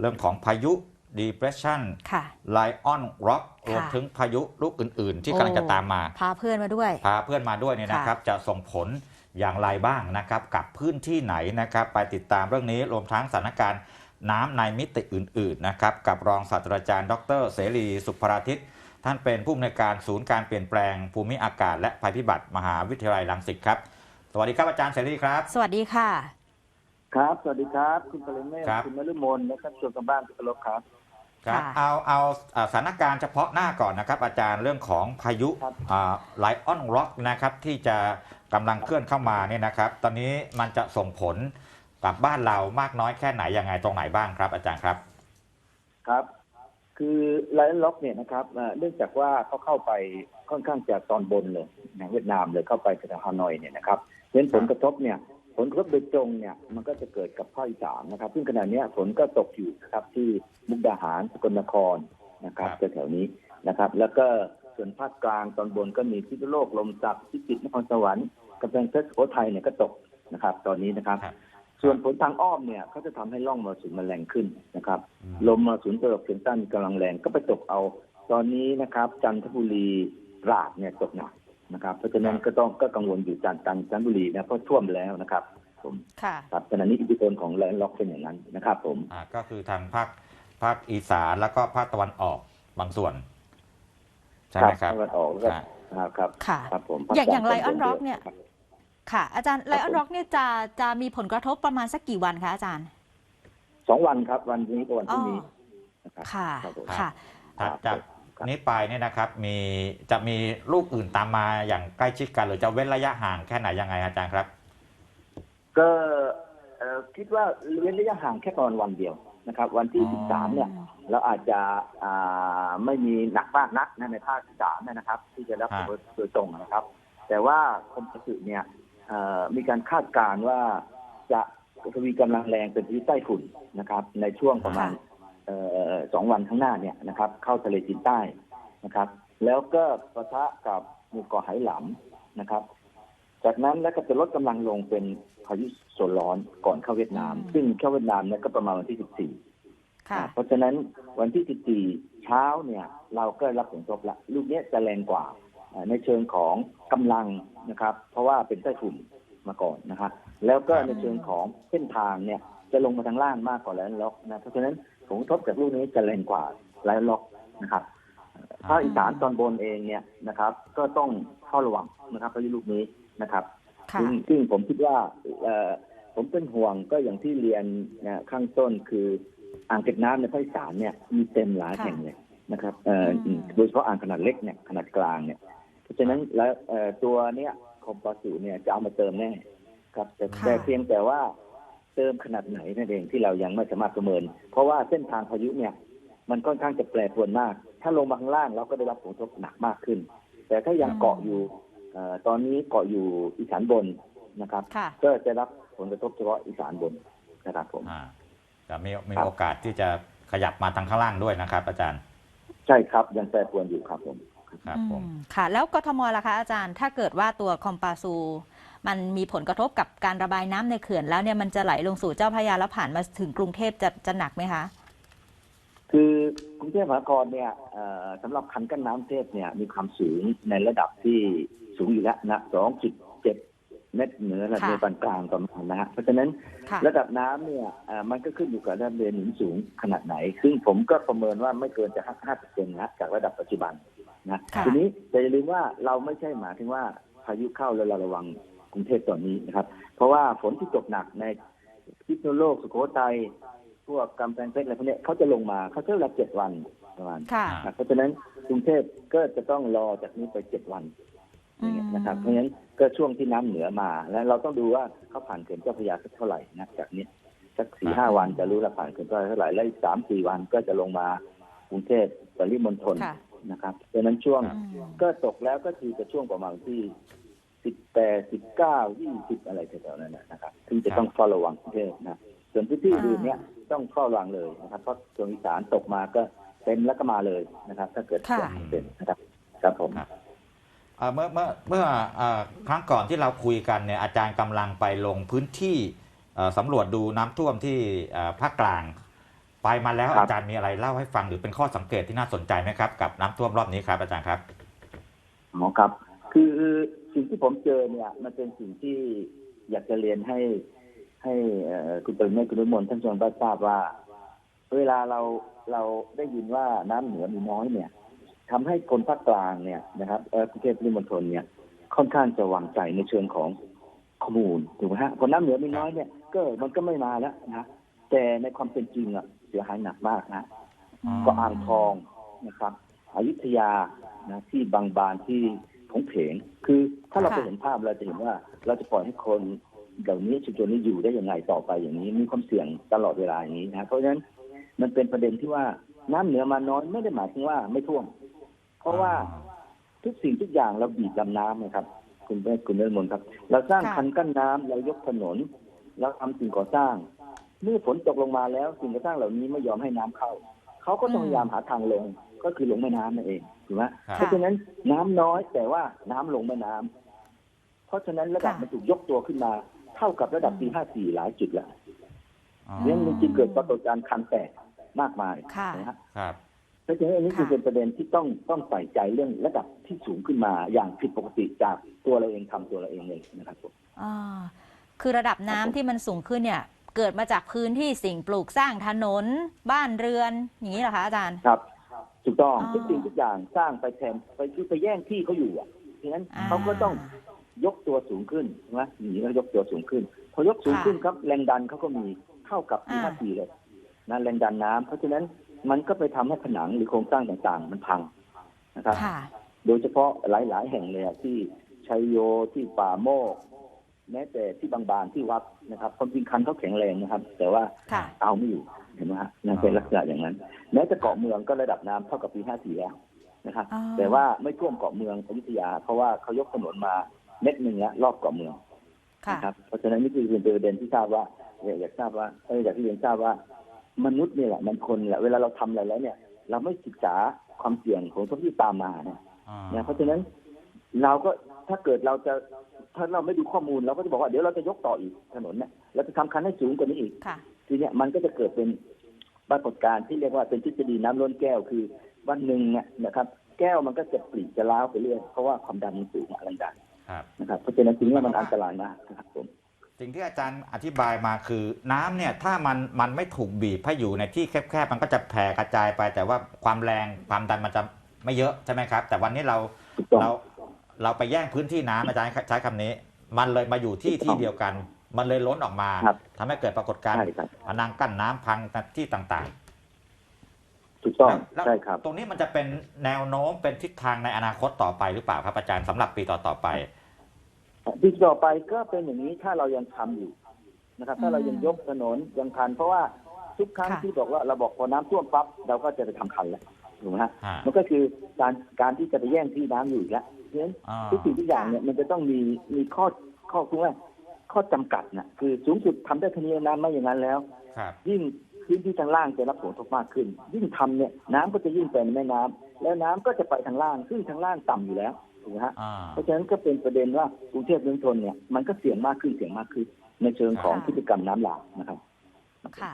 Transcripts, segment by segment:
เรื่องของพายุ depression ค่ะ Lion Rock ค่ะรวมถึงพายุลูกอื่น ๆ ที่กำลังจะตามมา พาเพื่อนมาด้วย พาเพื่อนมาด้วยเนี่ยนะครับ จะส่งผลอย่างไรบ้างนะครับ กับพื้นที่ไหนนะครับ ไปติดตามเรื่องนี้รวมทั้งสถานการณ์น้ำในมิติอื่น ๆ นะครับ กับรองศาสตราจารย์ ดร เสรีสุภราทิตท่านเป็นผู้อำนวยการศูนย์การเปลี่ยนแปลงภูมิอากาศและภัยพิบัติมหาวิทยาลัยรังสิตครับ สวัสดีครับอาจารย์เสรีครับ สวัสดีค่ะ ครับ สวัสดีครับ คุณปริเมศครับ คุณนฤมลและครับชวนกันบ้านที่เคารพครับ ครับค่ะเอาเอาอ่าสถานการณ์เฉพาะหน้าก่อนนะครับ อาจารย์เรื่องของพายุครับ ไลออนร็อกนะครับที่จะกำลังเคลื่อนเข้ามาเนี่ยนะครับ ตอนนี้มันจะส่งผลกับบ้านเรามากน้อยแค่ไหนยังไงตรงไหนบ้างครับ อาจารย์ครับ ครับ คือไลออนล็อกเนี่ยนะครับเอ่อเนื่องจากว่าเขาเข้าไปค่อนข้างจะตอนบนเลยนะเวียดนามเลยเข้าไปทางฮานอยเนี่ยนะครับเพราะฉะนั้นผลกระทบเนี่ย ผลกระทบโดยตรงเนี่ยมันก็จะเกิดกับภาคอีสานนะครับ ซึ่งขณะเนี้ยฝนก็ตกอยู่นะครับที่มุกดาหารสกลนครนะครับครับแถวๆนี้นะครับ แล้วก็ส่วนภาคกลางตอนบนก็มีพิษณุโลกลมสักพิจิตรนครสวรรค์กำแพงเพชรสุโขทัยเนี่ยก็ตกนะครับ ตอนนี้นะครับครับส่วนผลทางอ้อมเนี่ยเขาจะทำให้ร่องมรสุมมันแรงขึ้นนะครับอืมลมมรสุมตะวันออกเฉียงใต้มีกำลังแรงก็ไปตกเอา ตอนนี้นะครับ จันทบุรีตราดเนี่ยตกหนัก นะครับเพราะฉะนั้นก็ต้องก็กังวลอยู่จันทร์จันทบุรีนะเพราะท่วมแล้วนะครับ ผมค่ะครับขณะนี้อิทธิพลของแลนด์ล็อกเป็นอย่างนั้นนะครับ ผมอ่าก็คือทางภาคภาคอีสานแล้วก็ภาคตะวันออกบางส่วนใช่ไหมครับตะวันออกแล้วก็อ่า ครับค่ะ ครับผมอย่างอย่างภคกล Lion Rock เนี่ยครับค่ะ อาจารย์ไลออนร็อกเนี่ยจะจะมีผลกระทบประมาณสักกี่วันคะอาจารย์ สองวันครับ วันนี้กับวันพรุ่งนี้นะครับค่ะ ครับผม ค่ะ ถัดจาก นี้ไปเนี่ยนะครับมีจะมีลูกอื่นตามมาอย่างใกล้ชิดกันหรือจะเว้นระยะห่างแค่ไหนยังไงอาจารย์ครับ ก็เอ่อคิดว่าเว้นระยะห่างแค่ประมาณวันเดียวนะครับ วันที่อ๋อสิบสามเนี่ย เราอาจจะอ่าไม่มีหนักมากนักนะในภาคที่สามเนยนะครับ ที่จะรับผลกระทบโดยตรงนะครับ แต่ว่ากรมประสุเนี่ยเอ่อมีการคาดการณ์ว่าจะทวีกำลังแรงเป็นพายุใต้ฝุ่นนะครับ ในช่วงประมาณค่ะเอ่อ สองวันข้างหน้าเนี่ยนะครับ เข้าทะเลจีนใต้นะครับ แล้วก็ปะทะกับหมู่เกาะไหหลำนะครับ จากนั้นแล้วก็จะลดกำลังลงเป็นพายุโซนร้อนก่อนเข้าเวียดนามอืมซึ่งเข้าเวียดนามเนี่ยก็ประมาณวันที่14ค่ะเพราะฉะนั้นวันที่14เช้าเนี่ย เราก็รับผลกระทบละลูกเนี้ยจะแรงกว่าอ่าในเชิงของกำลังนะครับ เพราะว่าเป็นไต้ฝุ่นมาก่อนนะครับแล้วก็ในเชิงของเส้นทางเนี่ยจะลงมาทางล่างมากกว่าแลนด์ล็อกนะเพราะฉะนั้น ผลกระทบจากลูกนี้จะแรงกว่าแลนด์ล็อกนะครับภาคอีสานตอนบนเองเนี่ยนะครับ ก็ต้องเฝ้าระวังนะครับพายุลูกนี้นะครับค่ะซึ่งซึ่งผมคิดว่าเอ่อผมเป็นห่วงก็อย่างที่เรียนนะข้างต้นคืออ่างเก็บน้ำในภาคอีสานเนี่ยมีเต็มหลายค่ะแห่งเลยนะครับเอ่ออมโดยเฉพาะอ่างขนาดเล็กเนี่ยขนาดกลางเนี่ย เพราะฉะนั้นแล้วเอ่อตัวเนี้ยคอมปาสูเนี่ยจะเอามาเติมแน่ครับแต่ค่ะแต่เพียงแต่ว่า เติมขนาดไหนนั่นเองที่เรายังไม่สามารถประเมิน เพราะว่าเส้นทางพายุเนี่ย มันค่อนข้างจะแปรปรวนมาก ถ้าลงมาข้างล่างเราก็ได้รับผลกระทบหนักมากขึ้น แต่ถ้ายังอืมเกาะอยู่เออตอนนี้เกาะอยู่อีสานบนนะครับค่ะก็จะรับผลกระทบเฉพาะอีสานบนนะครับผมอ่าจะมีมีครับโอกาสที่จะขยับมาทางข้างล่างด้วยนะครับ อาจารย์ ใช่ครับยังแปรปรวนอยู่ครับผมครับผมอืมค่ะ แล้วกทมล่ะคะอาจารย์ถ้าเกิดว่าตัวคอมปาซู มันมีผลกระทบกับการระบายน้ำในเขื่อนแล้วเนี่ยมันจะไหลลงสู่เจ้าพระยาแล้วผ่านมาถึงกรุงเทพจะจะหนักไหมคะ คือกรุงเทพมหานครเนี่ยเอ่อสำหรับคันกั้นน้ำเทพเนี่ยมีความสูงในระดับที่สูงอยู่แล้วนะ2.7เมตรเหนือระดับค่ะเรือปานกลางประมาณนะฮะเพราะฉะนั้นค่ะระดับน้ำเนี่ยเอ่อมันก็ขึ้นอยู่กับระดับเรือหนุนสูงขนาดไหน ซึ่งผมก็ประเมินว่าไม่เกินจะ5เปอร์เซ็นต์นะจากระดับปัจจุบันนะค่ะทีนี้แต่อย่าลืมว่าเราไม่ใช่หมายถึงว่าพายุเข้าแล้วเราระวัง กรุงเทพตอนนี้นะครับ เพราะว่าฝนที่ตกหนักในพิษณุโลกสุโขทัยพวกกำแพงเพชรอะไรพวกเนี้ยเขาจะลงมาเขาใช้เวลาเจ็ดวันประมาณค่ะอ่าเพราะฉะนั้นกรุงเทพก็จะต้องรอจากนี้ไปเจ็ดวันอืมนะครับเพราะฉะนั้นก็ช่วงที่น้ำเหนือมา แล้วเราต้องดูว่าเขาผ่านเขื่อนเจ้าพระยาสักเท่าไหร่นะจากนี้สักสี่ห้าวันจะรู้ละผ่านเขื่อนเจ้าพระยาเท่าไหร่แล้วอีกสามสี่วันก็จะลงมากรุงเทพปริมณฑลค่ะนะครับเพราะฉะนั้นช่วงครับอืมก็ตกแล้วก็คือจะช่วงประมาณที่ สิบแปดสิบเก้ายี่สิบอะไรแถวๆนั้นนะนะครับ ซึ่งจะต้องเฝ้าระวังกรุงเทพนะ ส่วนพื้นที่อื่นเนี่ยต้องเฝ้าระวังเลยนะครับ เพราะส่วนอีสานตกมาก็เต็มแล้วก็มาเลยนะครับ ถ้าเกิดค่ะอย่างเป็นนะครับ ครับผมครับเอ่อเมื่อเมื่อเมื่อเอ่อครั้งก่อนที่เราคุยกันเนี่ยอาจารย์กำลังไปลงพื้นที่เอ่อสำรวจดูน้ำท่วมที่เอ่อภาคกลาง ไปมาแล้วครับ อาจารย์มีอะไรเล่าให้ฟังหรือเป็นข้อสังเกตที่น่าสนใจไหมครับ กับน้ำท่วมรอบนี้ครับอาจารย์ครับอ๋อครับ คือ สิ่งที่ผมเจอเนี่ย มันเป็นสิ่งที่อยากจะเรียนให้ ให้เอ่อคุณเป็นแม่คุณวิมลท่านชมก็ทราบว่า เวลาเราเราได้ยินว่าน้ำเหนือมีน้อยเนี่ยทำให้คนภาคกลางเนี่ยนะครับเอ่อกรุงเทพปริมณฑลเนี่ย ค่อนข้างจะวางใจในเชิงของข้อมูลถูกไหมฮะพอน้ำเหนือมีน้อยเนี่ย ก็มันก็ไม่มาแล้วนะแต่ในความเป็นจริงอะเสียหายหนักมากนะอืมก็อ่างทองนะครับอยุธยานะที่บางบานที่ ของเพงคือถ้าเราไปค่ะเห็นภาพเราจะเห็นว่าเราจะปล่อยให้คนเหล่านี้ชุมชนนี้อยู่ได้ยังไงต่อไปอย่างนี้ มีความเสี่ยงตลอดเวลาอย่างนี้นะเพราะฉะนั้นมันเป็นประเด็นที่ว่าน้ำเหนือมาน้อยไม่ได้หมายถึงว่าไม่ท่วม เพราะว่าทุกสิ่งทุกอย่างเราบีบลำน้ำนะครับ คุณแม่คุณเลิศมนต์ครับ เราสร้างค่ะคันกั้นน้ำเรายกถนนเราทำสิ่งก่อสร้างเมื่อฝนตกลงมาแล้วสิ่งก่อสร้างเหล่านี้ไม่ยอมให้น้ำเข้าเขาก็ต้องพยายามหาทางลงก็คือลงแม่น้ำนั่นเอง ถูกไหมครับเพราะฉะนั้นน้ำน้อยแต่ว่าน้ำลงแม่น้ำเพราะฉะนั้นระดับค่ะมันถูกยกตัวขึ้นมา เท่ากับระดับปี54หลายจุดแล้วอ๋อเรื่องมันจึงเกิดปรากฏการณ์คันแตกมากมายค่ะนะฮะครับเพราะฉะนั้นอันนี้ค่ะคือเป็นประเด็นที่ต้องต้องใส่ใจเรื่องระดับที่สูงขึ้นมาอย่างผิดปกติจากตัวเราเองทำตัวเราเองเลยนะครับผมอ่าคือระดับน้ำที่มันสูงขึ้นเนี่ย เกิดมาจากพื้นที่สิ่งปลูกสร้างถนน บ้านเรือนอย่างนี้เหรอคะอาจารย์ครับ ถูกต้องอ๋อทุกสิ่งทุกอย่างสร้างไปแทนไปคือไปแย่งที่เขาอยู่อะฉะนั้นอ่าเขาก็ต้องยกตัวสูงขึ้นนะหนีแล้วยกตัวสูงขึ้น พอยกสูงค่ะขึ้นครับแรงดันเขาก็มีเท่ากับปีอ่าห้าสี่เลยนะแรงดันน้ำเพราะฉะนั้นมันก็ไปทำให้ผนังหรือโครงสร้างต่างๆ มันพังนะครับค่ะโดยเฉพาะหลายๆ แห่งเลยอะที่ชัยโยที่ป่าโมก แม้แต่ที่บางบานที่วัดนะครับความจริงคันเขาแข็งแรงนะครับ แต่ว่าค่ะเอาไม่อยู่ เห็นไหมฮะนั่นเป็นลักษณะอย่างนั้น แม้แต่เกาะเมืองก็ระดับน้ำเท่ากับปี54แล้วนะครับอ๋อแต่ว่าไม่ท่วมเกาะเมืองอยุธยา เพราะว่าเขายกถนนมาเม็ดหนึ่งแล้วรอบเกาะเมืองค่ะนะครับเพราะฉะนั้นนี่คือเป็นประเด็นที่ทราบว่าอยากอยากทราบว่าเอออยากที่เรียนทราบว่ามนุษย์เนี่ยแหละมันคนแหละเวลาเราทำอะไรแล้วเนี่ย เราไม่ศึกษาความเสี่ยงของทุกที่ตามมาเนี่ยอ่านะเพราะฉะนั้นเราก็ถ้าเกิดเราจะถ้าเราไม่ดูข้อมูลเราก็จะบอกว่าเดี๋ยวเราจะยกต่ออีกถนนเนี่ยเราจะทำคันให้สูงกว่านี้อีกค่ะ ทีเนี้ยมันก็จะเกิดเป็นปรากฏการณ์ที่เรียกว่าเป็นทฤษฎีน้ำล้นแก้วคือ วันหนึ่งเนี่ยนะครับ แก้วมันก็จะปลีจะล้าวไปเรื่อยเพราะว่าความดันมันสูงแรงดันครับนะครับเพราะฉะนั้นสิ่งนี้มันอันตรายมากนะครับผมสิ่งที่อาจารย์อธิบายมาคือน้ำเนี่ยถ้ามันมันไม่ถูกบีบให้อยู่ในที่แคบๆมันก็จะแผ่กระจายไป แต่ว่าความแรงความดันมันจะไม่เยอะใช่ไหมครับ แต่วันนี้เราถูกต้องเราเราไปแย่งพื้นที่น้ำอาจารย์ใช้คำนี้ มันเลยมาอยู่ที่ถูกต้องที่เดียวกัน มันเลยล้นออกมาครับทำให้เกิดปรากฏการณ์ใช่ครับพนังกั้นน้ำพังที่ต่างถูกต้องๆแล้วใช่ครับ ตรงนี้มันจะเป็นแนวโน้มเป็นทิศทางในอนาคตต่อไปหรือเปล่าครับอาจารย์สำหรับปีต่อๆไป ปีต่อไปก็เป็นอย่างนี้ถ้าเรายังทำอยู่นะครับ ถ้าเรายังยกถนนยังทัน เพราะว่าทุกครั้งค่ะ ที่บอกว่าเราบอกพอน้ำท่วมปั๊บเราก็จะไปทำคันแล้วถูกไหมฮะฮะ มันก็คือการการที่จะไปแย่งที่น้ำอยู่อีกแล้วเพราะฉะนั้นอ่า ทุกสิ่งทุกอย่างเนี่ยมันจะต้องมีมีข้อข้อคือว่า ข้อจำกัดนะคือสูงสุดทำได้เท่านี้น้ำไม่อย่างนั้นแล้วครับยิ่งพื้นที่ทางล่างจะรับผลกระทบมากขึ้น ยิ่งทำเนี่ยน้ำก็จะยิ่งไปในแม่น้ำแล้วน้ำก็จะไปทางล่าง ซึ่งทางล่างต่ำอยู่แล้วถูกไหมฮะอ่าเพราะฉะนั้นก็เป็นประเด็นว่ากรุงเทพเมืองชนเนี่ยมันก็เสี่ยงมากขึ้นเสี่ยงมากขึ้น ในเชิงของค่ะพฤติกรรมน้ำหลากนะครับค่ะ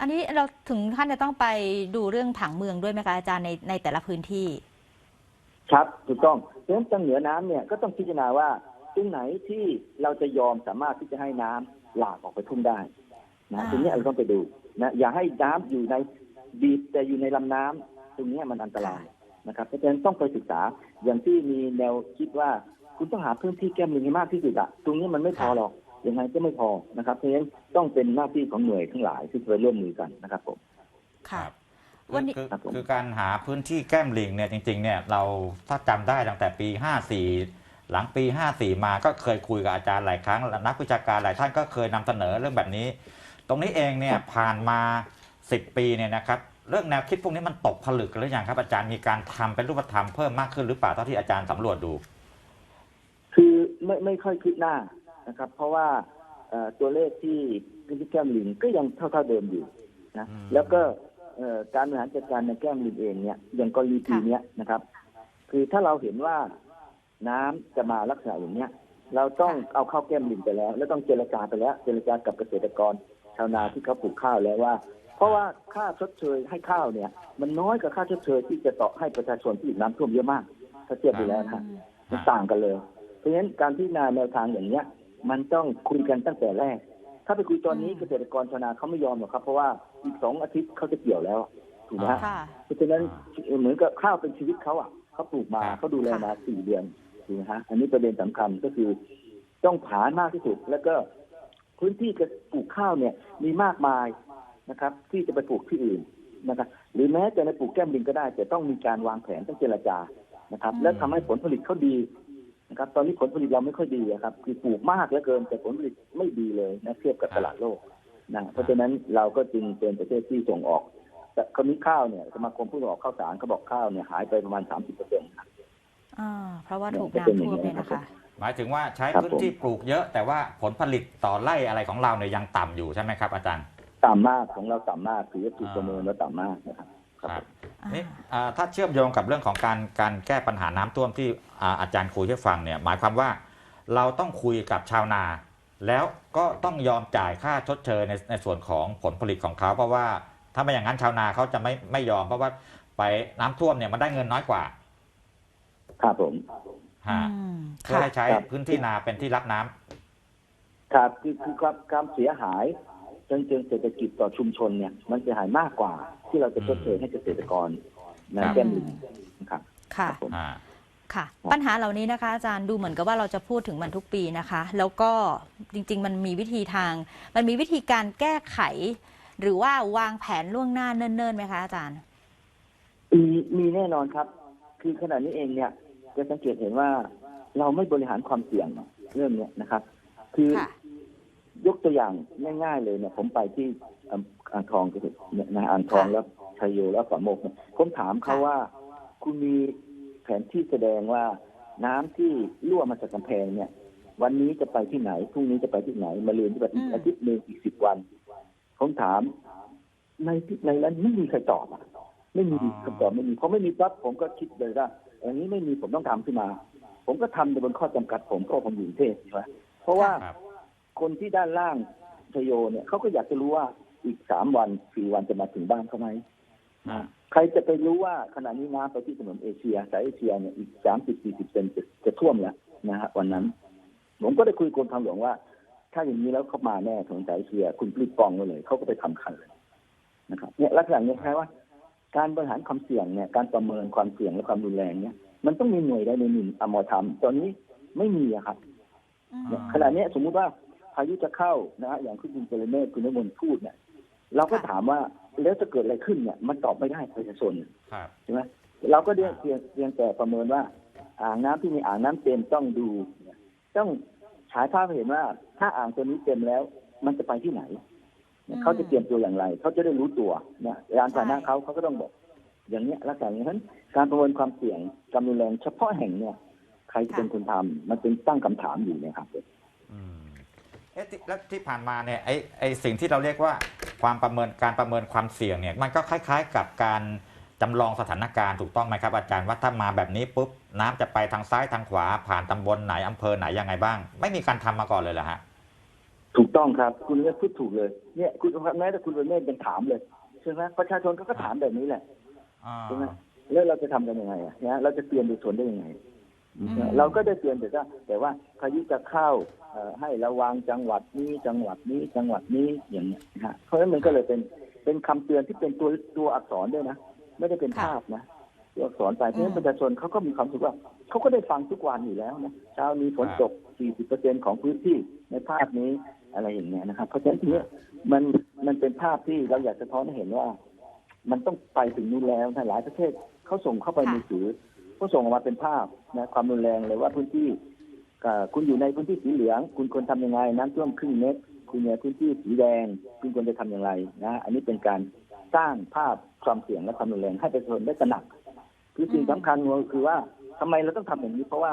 อันนี้เราถึงขั้นจะต้องไปดูเรื่องผังเมืองด้วยไหมคะอาจารย์ในในแต่ละพื้นที่ ครับถูกต้องเพราะฉะนั้นทางเหนือน้ำเนี่ยก็ต้องพิจารณาว่า ตรงไหนที่เราจะยอมสามารถที่จะให้น้ำหลากออกไปทุ่งได้นะอ่าตรงเนี้ยเราต้องไปดูนะอย่าให้น้ำอยู่ในบีบแต่อยู่ในลำน้ำตรงเนี้ยมันอันตรายนะครับเพราะฉะนั้นต้องไปศึกษาอย่างที่มีแนวคิดว่าคุณต้องหาพื้นที่แก้มลิงให้มากที่สุดอะตรงนี้มันไม่พอหรอกยังไงก็ไม่พอนะครับเพราะฉะนั้นต้องเป็นหน้าที่ของหน่วยทั้งหลายที่จะไปร่วมมือกันนะครับผมค่ะครับวันนี้คือครับผมคือการหาพื้นที่แก้มลิงเนี่ยจริงๆเนี่ยเราถ้าจำได้ตั้งแต่ปี 54 หลังปี 54 มาก็เคยคุยกับอาจารย์หลายครั้ง นักวิชาการหลายท่านก็เคยนำเสนอเรื่องแบบนี้ ตรงนี้เองเนี่ยผ่านมา 10 ปีเนี่ยนะครับเรื่องแนวคิดพวกนี้มันตกผลึกกันหรือยังครับ อาจารย์มีการทำเป็นรูปธรรมเพิ่มมากขึ้นหรือเปล่าเท่าที่อาจารย์สำรวจดู คือไม่ไม่ค่อยคืบหน้านะครับ เพราะว่าเอ่อตัวเลขที่พื้นที่แก้มลิงก็ยังเท่าเท่าๆเดิมอยู่นะอืมแล้วก็เอ่อการบริหารจัดการในแก้มลิงเองเนี่ยอย่างกรณีปีเนี้ยนะครับ คือถ้าเราเห็นว่า น้ำจะมาลักษณะอย่างเนี้ย เราต้องเอาเข้าแก้มลิงไปแล้ว แล้วต้องเจรจาไปแล้ว เจรจากับเกษตรกรชาวนาที่เขาปลูกข้าวแล้วว่าพอราะว่าค่าชดเชยให้ข้าวเนี่ย มันน้อยกว่าค่าชดเชยที่จะต่อให้ประชาชนที่ถูกน้ำท่วมเยอะมาก ถ้าเทียบไปแล้วนะฮะมันต่างกันเลย เพราะฉะนั้นการพิจารณาแนวทางอย่างเนี้ย มันต้องคุยกันตั้งแต่แรก ถ้าไปคุยตอนนี้เกษตรกรชาวนาเขาไม่ยอมหรอกครับ เพราะว่าอีกสองอาทิตย์เขาจะเกี่ยวแล้วถูกไหมฮะค่ะเพราะฉะนั้นเหมือนกับข้าวเป็นชีวิตเขาอะเขาปลูกมาครับเขาดูแลค่ะมาสี่เดือน ถูกไหมฮะอันนี้ประเด็นสำคัญก็คือ ต้องผานมากที่สุด แล้วก็พื้นที่จะปลูกข้าวเนี่ย มีมากมายนะครับ ที่จะไปปลูกที่อื่นนะครับ หรือแม้จะในปลูกแก้มลิงก็ได้แต่ต้องมีการวางแผนต้องเจรจานะครับ แล้วทำให้ผลผลิตเขาดีนะครับ ตอนนี้ผลผลิตเราไม่ค่อยดีครับ คือปลูกมากเหลือเกิน แต่ผลผลิตไม่ดีเลยนะเทียบกับตลาดโลกนะเพราะฉะนั้นเราก็จึงเป็นประเทศที่ส่งออกแต่คนนี้ข้าวเนี่ยสมาคมผู้ส่งออกข้าวสารเขาบอกข้าวเนี่ยหายไปประมาณ30เปอร์เซ็นต์ อ่าเพราะว่าถูกเนี่ยจะเป็นน้ำอย่างท่วมนี้เนี่ยนะคะ หมายถึงว่าใช้ครับพื้นที่ปลูกเยอะ แต่ว่าผลผลิตต่อไร่อะไรของเราเนี่ยยังต่ำอยู่ใช่ไหมครับ อาจารย์ ต่ำมากของเราต่ำมากถือว่าถูกประเมินว่าต่ำมากนะครับครับอ่านี่อ่าถ้าเชื่อมโยงกับเรื่องของการการแก้ปัญหาน้ำท่วมที่อ่าอาจารย์คุยให้ฟังเนี่ยหมายความว่าเราต้องคุยกับชาวนา แล้วก็ต้องยอมจ่ายค่าชดเชยในในส่วนของผลผลิตของเขา เพราะว่าถ้าไม่อย่างนั้นชาวนาเขาจะไม่ไม่ยอมเพราะว่าไปน้ำท่วมเนี่ยมันได้เงินน้อยกว่า ครับผม ฮะอืมเพื่อค่ะ ให้ใช้ครับ พื้นที่นาเป็นที่รับน้ำครับคือคือความความเสียหายเชิงเชิงเศรษฐกิจต่อชุมชนเนี่ย มันเสียหายมากกว่าที่เราจะชดเชยให้เกษตรกรนะครับแก้มลิงนะครับ ค่ะครับผม อ่า ค่ะ ปัญหาเหล่านี้นะคะอาจารย์ดูเหมือนกับว่าเราจะพูดถึงมันทุกปีนะคะ แล้วก็จริง ๆ มันมีวิธีทาง มันมีวิธีการแก้ไข หรือว่าวางแผนล่วงหน้าเนิ่นๆไหมคะอาจารย์ มีมีแน่นอนครับ คือขณะนี้เองเนี่ย จะสังเกตเห็นว่าเราไม่บริหารความเสี่ยงเรื่องเนี้ยนะครับ คือค่ะยกตัวอย่างง่าย ๆ เลยเนี่ย ผมไปที่อ่าอ่างทองก็คือเนี่ยนะอ่างทองค่ะแล้วชัยโยแล้วป่าโมกเนี่ยผมถามเขาค่ะว่า คุณมีแผนที่แสดงว่าน้ำที่รั่วมาจากกำแพงเนี่ย วันนี้จะไปที่ไหนพรุ่งนี้จะไปที่ไหนมาเรียนที่แบบอีกอาทิตย์หนึ่งอีกสิบวัน ผมถาม ในที่ในนั้นไม่มีใครตอบอะไม่มีอ๋อคำตอบไม่มีเพราะไม่มีปั๊บผมก็คิดเลยว่า อย่างนี้ไม่มีผมต้องทำขึ้นมา ผมก็ทำโดยบนข้อจำกัดผมเพราะผมอยู่กรุงเทพใช่ไหมเพราะว่าครับคนที่ด้านล่างชโยเนี่ยเขาก็อยากจะรู้ว่าอีกสามวันสี่วันจะมาถึงบ้านเขาไหมอ่าใครจะไปรู้ว่าขณะนี้น้ำไปที่ถนนเอเชียสายเอเชียเนี่ยอีกสามสิบสี่สิบเซนจะจะท่วมแล้วนะฮะวันนั้น ผมก็ได้คุยกับกรมทางหลวงว่า ถ้าอย่างนี้แล้วเขามาแน่ถนนสายเอเชีย คุณรีบกองไว้เลยเขาก็ไปทำคันเลยนะครับเนี่ยลักษณะเนี้ยแค่ว่า การบริหารความเสี่ยงเนี่ยการประเมินความเสี่ยงและความรุนแรงเนี่ยมันต้องมีหน่วยใดหน่วยหนึ่งอมทำตอนนี้ไม่มีอะครับอืมเนี่ยขณะเนี้ยสมมุติว่าพายุจะเข้านะฮะอย่างที่คุณเจริญเมฆคุณนมนพูดเนี่ยเราก็ค่ะถามว่าแล้วจะเกิดอะไรขึ้นเนี่ย มันตอบไม่ได้ประชาชนครับใช่ไหมเราก็เพียงเพียงเพียงแต่ประเมินว่า อ่างน้ำที่มีอ่างน้ำเต็มต้องดูเนี่ยต้องฉายภาพให้เห็นว่า ถ้าอ่างตัวนี้เต็มแล้ว มันจะไปที่ไหน เนี่ยอืมเขาจะเตรียมตัวอย่างไร เขาจะได้รู้ตัวนะยานพาหนะใช่เขาเขาก็ต้องบอก อย่างเนี้ยลักษณะอย่างนั้นการประเมินความเสี่ยงกำรุนแรงเฉพาะแห่งเนี่ย ใครจะเป็นคนทำมันเป็นตั้งคำถามอยู่เนะครับอืมเอ๊ะที่แล้วที่ผ่านมาเนี่ยไอ้ไอ้สิ่งที่เราเรียกว่าความประเมินการประเมินความเสี่ยงเนี่ยมันก็คล้าย ๆ กับการจำลองสถานการณ์ถูกต้องไหมครับอาจารย์ว่าถ้ามาแบบนี้ปุ๊บน้ำจะไปทางซ้ายทางขวาผ่านตำบลไหนอำเภอไหนยังไงบ้าง ไม่มีการทำมาก่อนเลยเหรอฮะถูก ต้องครับ คุณเมฆพูดถูกเลยเนี่ยคุณแม้แต่คุณเมฆยังถามเลยใช่ไหมประชาชนเขาก็ถามแบบนี้แหละอ่าใช่ไหมแล้วเราจะทำกันยังไงอะนะเราจะเตรียมประชาชนได้ยังไงอืมเราก็ได้เตือนแต่ว่าแต่ว่าพายุจะเข้าเอ่อให้ระวังจังหวัดนี้จังหวัดนี้จังหวัดนี้อย่างเงี้ยนะฮะเพราะฉะนั้นมันก็เลยเป็นเป็นคำเตือนที่เป็นตัวตัวอักษรด้วยนะไม่ได้เป็นค่ะภาพนะตัวอักษรไปเพราะฉะนั้อืนมประชาชนเขาก็มีความรู้สึกว่าเขาก็ได้ฟังทุกวันอยู่แล้วนะเช้านี้ฝนตก 40%ของพื้นที่ในภาพนี้ อะไรอย่างเงี้ยนะครับ เพราะฉะนั้นทีเนี้ยมันมันเป็นภาพที่เราอยากจะท้อนให้เห็นว่า มันต้องไปถึงนู้นแล้วนะหลายประเทศเขาส่งเข้าไปค่ะมือถือเขาส่งออกมาเป็นภาพนะความรุนแรงเลยว่าพื้นที่เอ่อคุณอยู่ในพื้นที่สีเหลือง คุณควรทำยังไง น้ำท่วมครึ่งเมตรคุณอยู่ในพื้นที่สีแดง คุณควรจะทำอย่างไรนะอันนี้เป็นการสร้างภาพความเสี่ยงและความรุนแรงให้ประชาชนได้ตระหนักคือสิ่งสำคัญก็คือว่าทำไมเราต้องทำอย่างนี้ เพราะว่า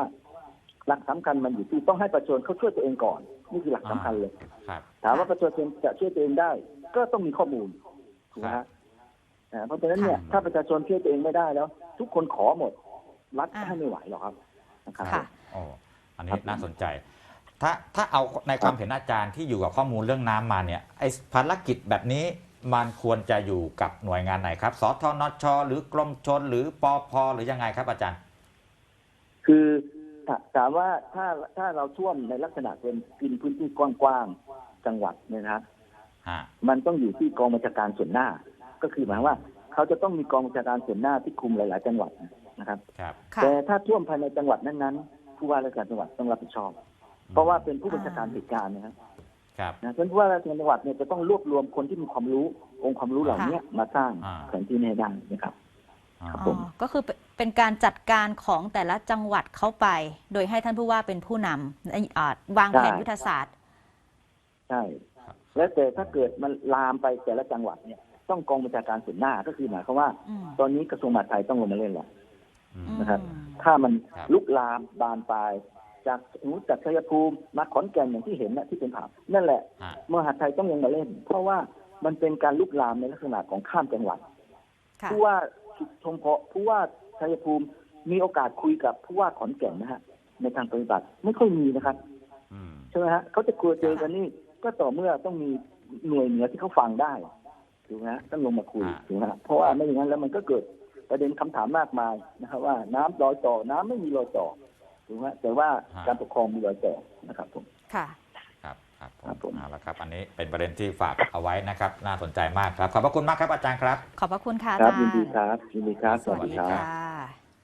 หลักสำคัญมันอยู่ที่ต้องให้ประชาชนเขาช่วยตัวเองก่อน นี่คือหลักสำคัญเลย ครับ ถามว่าประชาชนจะช่วยตัวเองได้ ก็ต้องมีข้อมูลถูกไหมครัฮะบอ่าเพราะฉะนั้นเนี่ยค่ะถ้าประชาชนช่วยตัวเองไม่ได้แล้ว ทุกคนขอหมด รัฐอ่าให้ไม่ไหวหรอกครับนะครับค่ะ โอ้อันครันี้บน่าสนใจ ถ้าถ้าเอาในความเห็นอาจารย์ที่อยู่กับข้อมูลเรื่องน้ำมาเนี่ยไอ้ภารกิจแบบนี้มันควรจะอยู่กับหน่วยงานไหนครับสทนชหรือกรมชนหรือปอพหรือยังไงครับอาจารย์ คือ ถถามว่าถ้าถ้าเราท่วมในลักษณะเป็นกินพื้นที่กว้างๆจังหวัดเนี่ยนะครับฮะมันต้องอยู่ที่กองบัญชาการส่วนหน้า ก็คือหมายว่า เขาจะต้องมีกองบัญชาการส่วนหน้าที่คุมหลาย ๆ จังหวัดนะครับครับค่ะแต่ถ้าท่วมภายในจังหวัดนั้นๆผู้ว่าราชการจังหวัดต้องรับผิดชอบ เพราะว่าเป็นผู้บัญชาการเหตุการณ์นะครับครับนะฉะนั้นผู้ว่าราชการจังหวัดเนี่ยจะต้องรวบรวมคนที่มีความรู้องค์ความรู้เหล่านี้มาสร้างอ่าแผนที่นี้ให้ได้นะครับอ่า ครับอ๋ผอมก็คือเป็นเป็นการจัดการของแต่ละจังหวัดเข้าไป โดยให้ท่านผู้ว่าเป็นผู้นำอ่าวางแผนใช่ยุทธศาสตร์ ใช่ แล้วแต่ถ้าเกิดมันลามไปแต่ละจังหวัดเนี่ยต้องกองบัญชาการส่วนหน้าก็คือหมายความว่าอืมตอนนี้กระทรวงมหาดไทยต้องลงมาเล่นแล้วอืมนะครับอืมถ้ามันครับลุกลามบานปลายจากสมมติจากชัยภูมิมาขอนแก่นอย่างที่เห็นนะที่เป็นข่าวนั่นแหละฮะมหาดไทยต้องลงมาเล่น เพราะว่ามันเป็นการลุกลามในลักษณะของข้ามจังหวัดค่ะผู้ว่า ชมเพาะผู้ว่าชัยภูมิมีโอกาสคุยกับผู้ว่าขอนแก่นนะฮะในทางปฏิบัติไม่ค่อยมีนะครับอืมใช่ไหมฮะเขาจะกลัวเจอกันนี่ก็ต่อเมื่อต้องมีหน่วยเหนือที่เขาฟังได้ถูกไหมฮะต้องลงมาคุยอ่าถูกไหมฮะเพราะว่าไม่อย่างนั้นแล้วมันก็เกิดประเด็นคำถามมากมายนะครับ ว่าน้ำรอยต่อน้ำไม่มีรอยต่อถูกไหมฮะแต่ว่าการปกครองมีรอยต่อนะครับผมค่ะ ครับครับผครับผมมเอาละครับ อันนี้เป็นประเด็นที่ฝากเอาไว้นะครับ น่าสนใจมากครับ ขอบพระคุณมากครับอาจารย์ครับ ขอบพระคุณค่ะครับอาจารยินดีย์ครับยินดีครับ สวัสดีครับค่ะ